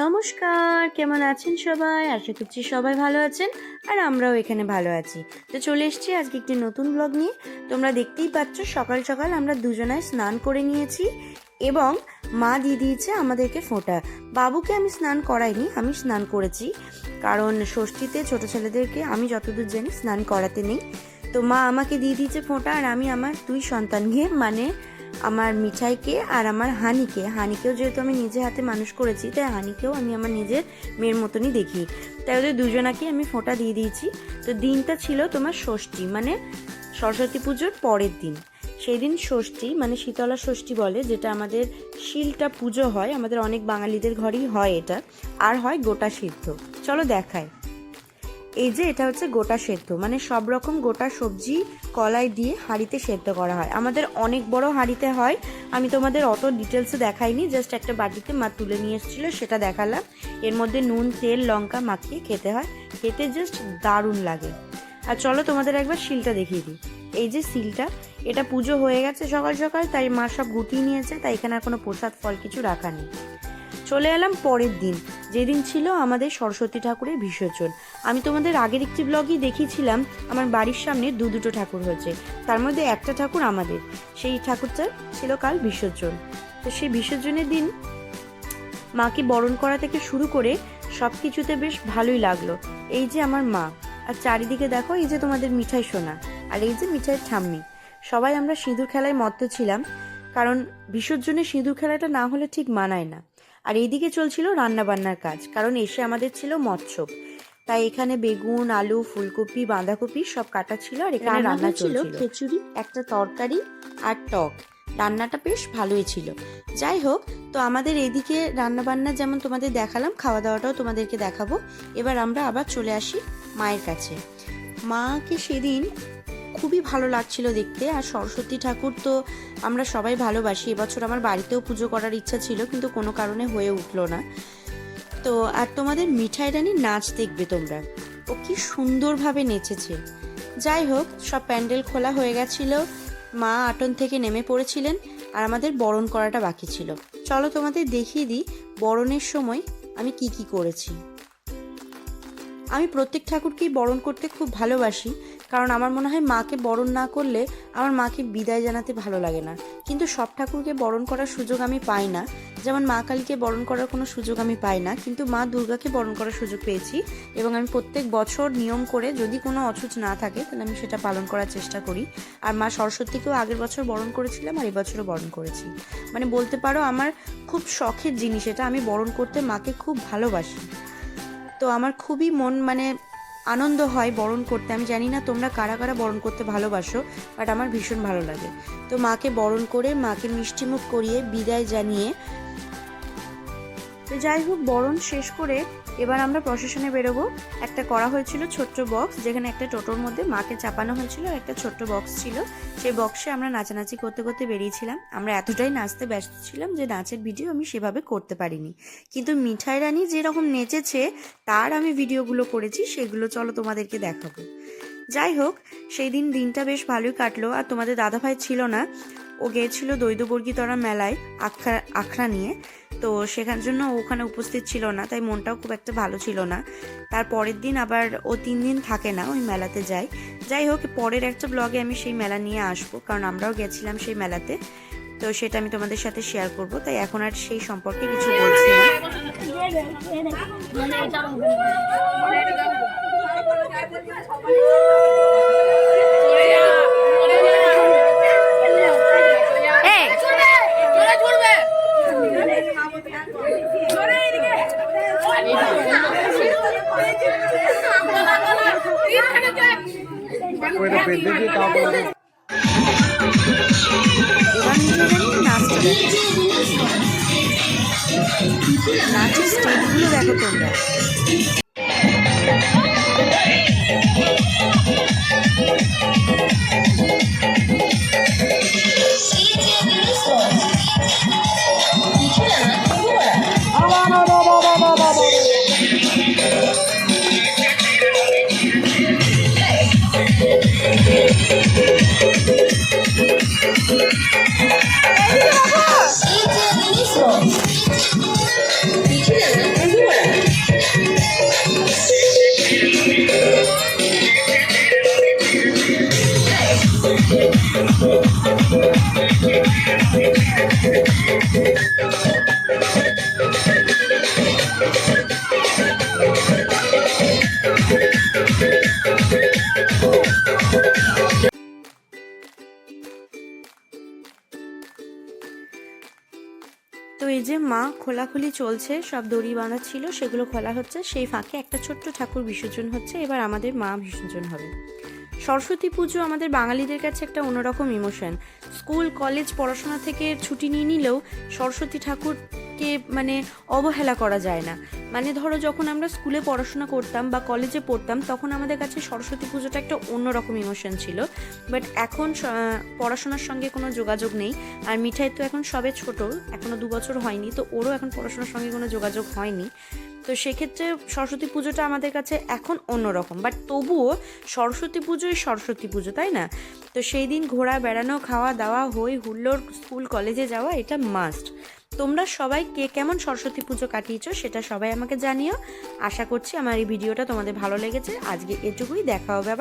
নমস্কার, কেমন আছেন সবাই? আশা করছি সবাই ভালো আছেন আর আমরাও এখানে ভালো আছি। তো চলে এসেছি আজকে একটি নতুন ব্লগ নিয়ে। তোমরা দেখতেই পাচ্ছ, সকাল সকাল আমরা দুজনায় স্নান করে নিয়েছি এবং মা দিয়ে দিয়েছে আমাদেরকে ফোঁটা। বাবুকে আমি স্নান করাইনি, আমি স্নান করেছি। কারণ ষষ্ঠীতে ছোট ছেলেদেরকে আমি যতদূর জানি স্নান করাতে নেই। তো মা আমাকে দিয়ে দিয়েছে ফোঁটা আর আমি আমার দুই সন্তানকে মানে আমার মিঠাইকে আর আমার হানিকে। হানিকেও যেহেতু আমি নিজে হাতে মানুষ করেছি, তাই হানিকেও আমি আমার নিজের মেয়ের মতনই দেখি। তাই ওদের দুজনাকে আমি ফোঁটা দিয়ে দিয়েছি। তো দিনটা ছিল তোমার ষষ্ঠী মানে সরস্বতী পুজোর পরের দিন। সেই দিন ষষ্ঠী মানে শীতলা ষষ্ঠী বলে, যেটা আমাদের শিলটা পুজো হয়, আমাদের অনেক বাঙালিদের ঘরেই হয় এটা। আর হয় গোটা সিদ্ধ। চলো দেখায় এই যে এটা হচ্ছে গোটা সেদ্ধ। মানে সব রকম গোটা সবজি কলাই দিয়ে হাঁড়িতে সেদ্ধ করা হয়। আমাদের অনেক বড় হাঁড়িতে হয়। আমি তোমাদের অত ডিটেলসে দেখাইনি, জাস্ট একটা বাটিতে মা তুলে নিয়ে এসেছিল, সেটা দেখালাম। এর মধ্যে নুন, তেল, লঙ্কা মাখিয়ে খেতে হয়। খেতে জাস্ট দারুণ লাগে। আর চলো তোমাদের একবার শিলটা দেখিয়ে দিই। এই যে শিলটা, এটা পুজো হয়ে গেছে সকাল সকাল, তাই মা সব গুটিয়ে নিয়েছে, তাই এখানে আর কোনো প্রসাদ ফল কিছু রাখা নেই। চলে এলাম পরের দিন। যেদিন ছিল আমাদের সরস্বতী ঠাকুরের বিসর্জন। আমি তোমাদের আগের একটি ব্লগই দেখিয়েছিলাম, আমার বাড়ির সামনে দু দুটো ঠাকুর হয়েছে। তার মধ্যে একটা ঠাকুর আমাদের। সেই ঠাকুরটা ছিল কাল বিসর্জন। তো সেই বিসর্জনের দিন মাকে বরণ করা থেকে শুরু করে সব কিছুতে বেশ ভালোই লাগল। এই যে আমার মা। আর চারিদিকে দেখো, এই যে তোমাদের মিঠাই সোনা। আর এই যে মিঠাই ঠাম্মি। সবাই আমরা সিঁদুর খেলায় মত্ত ছিলাম, কারণ বিসর্জনে সিঁদুর খেলাটা না হলে ঠিক মানায় না। আর এইদিকে চলছিল রান্না বান্নার কাজ কারণ এসে আমাদের ছিল মৎস্য। তাই এখানে বেগুন আলু ফুলকপি বাঁধাকপি সব কাটা ছিল আর এখানে রান্না ছিল খিচুড়ি একটা তরকারি আর টক। রান্নাটা বেশ ভালোই ছিল। যাই হোক তো আমাদের এদিকে রান্না বান্না যেমন তোমাদের দেখালাম খাওয়া দাওয়াটাও তোমাদেরকে দেখাবো। এবার আমরা আবার চলে আসি মায়ের কাছে। মাকে সেদিন খুবই ভালো লাগছিল দেখতে। আর সরস্বতী ঠাকুর তো আমরা সবাই ভালোবাসি। এবছর আমার বাড়িতেও পুজো করার ইচ্ছা ছিল, কিন্তু কোনো কারণে হয়ে উঠল না। তো, আর তোমাদের মিঠাই রানীর নাচ দেখবে তোমরা। ও কি সুন্দরভাবে নেচেছে। যাই হোক, সব প্যান্ডেল খোলা হয়ে গেছিল। মা আটন থেকে নেমে পড়েছিলেন, আর আমাদের বরণ করাটা বাকি ছিল। চলো তোমাদের দেখিয়ে দিই বরণের সময় আমি কি কি করেছি। আমি প্রত্যেক ঠাকুরকেই বরণ করতে খুব ভালোবাসি, কারণ আমার মনে হয় মাকে বরণ না করলে আমার মাকে বিদায় জানাতে ভালো লাগে না। কিন্তু সব ঠাকুরকে বরণ করার সুযোগ আমি পাই না। যেমন মা কালীকে বরণ করার কোনো সুযোগ আমি পাই না, কিন্তু মা দুর্গাকে বরণ করার সুযোগ পেয়েছি এবং আমি প্রত্যেক বছর নিয়ম করে যদি কোনো অসুচ না থাকে, তাহলে আমি সেটা পালন করার চেষ্টা করি। আর মা সরস্বতীকেও আগের বছর বরণ করেছিলাম, আর এবছরও বরণ করেছি। মানে বলতে পারো, আমার খুব শখের জিনিস এটা, আমি বরণ করতে মাকে খুব ভালোবাসি। তো আমার খুবই মন মানে আনন্দ হয় বরণ করতে। আমি জানি না তোমরা কারা কারা বরণ করতে ভালোবাসো বাট আমার ভীষণ ভালো লাগে। তো মাকে বরণ করে মাকে মিষ্টিমুখ করিয়ে বিদায় জানিয়ে তো যাই হোক, বরণ শেষ করে এবার আমরা প্রশাসনে বেরোবো। একটা করা হয়েছিল ছোট্ট বক্স, যেখানে একটা টোটোর মধ্যে মাকে চাপানো হয়েছিল একটা ছোট্ট বক্স ছিল। সেই বক্সে আমরা নাচানাচি করতে করতে বেরিয়েছিলাম। আমরা এতটাই নাচতে ব্যস্ত ছিলাম যে নাচের ভিডিও আমি সেভাবে করতে পারিনি। কিন্তু মিঠাই রানী যেরকম নেচেছে, তার আমি ভিডিওগুলো করেছি, সেগুলো চলো তোমাদেরকে দেখাবো। যাই হোক, সেই দিন দিনটা বেশ ভালোই কাটলো। আর তোমাদের দাদাভাই ছিল না ও গিয়েছিল দৈদবর্গীতরা মেলায় আখড়া আখড়া নিয়ে। তো সেখান জন্য ওখানে উপস্থিত ছিল না, তাই মনটাও খুব একটা ভালো ছিল না। তার পরের দিন আবার ও তিন দিন থাকে না ওই মেলাতে যায়। যাই হোক, পরের একটা ব্লগে আমি সেই মেলা নিয়ে আসব, কারণ আমরাও গেছিলাম সেই মেলাতে। তো সেটা আমি তোমাদের সাথে শেয়ার করব, তাই এখন আর সেই সম্পর্কে কিছু বলছি না। পেট দেখি দেখো নাচের দেখো তোমরা তো এই যে মা খোলাখুলি চলছে, সব দড়ি বাঁধা ছিল, সেগুলো খোলা হচ্ছে, সেই ফাঁকে একটা ছোট্ট ঠাকুর বিসর্জন হচ্ছে, এবার আমাদের মা বিসর্জন হবে। সরস্বতী পুজো আমাদের বাঙালিদের কাছে একটা অন্যরকম ইমোশন স্কুল কলেজ পড়াশোনা থেকে ছুটি নিয়ে নিলেও সরস্বতী ঠাকুরকে মানে অবহেলা করা যায় না। মানে ধরো যখন আমরা স্কুলে পড়াশোনা করতাম বা কলেজে পড়তাম, তখন আমাদের কাছে সরস্বতী পুজোটা একটা অন্যরকম ইমোশন ছিল। বাট এখন পড়াশোনার সঙ্গে কোনো যোগাযোগ নেই। আর মিঠাই তো এখন সবে ছোট এখনও দু বছর হয়নি, তো ওরও এখন পড়াশোনার সঙ্গে কোনো যোগাযোগ হয়নি। তো সেক্ষেত্রে সরস্বতী পুজোটা আমাদের কাছে এখন অন্যরকম। বাট তবুও সরস্বতী পুজোই সরস্বতী পুজো, তাই না? তো সেই দিন ঘোরা বেড়ানো, খাওয়া দাওয়া, হই হুল্লোর স্কুল, কলেজে যাওয়া এটা মাস্ট তোমরা সবাই কে কেমন সরস্বতী পুজো কাটিয়েছ সেটা সবাই আমাকে জানিও। আশা করছি আমার এই ভিডিওটা তোমাদের ভালো লেগেছে। আজকে এটুকুই, দেখা হবে আবার।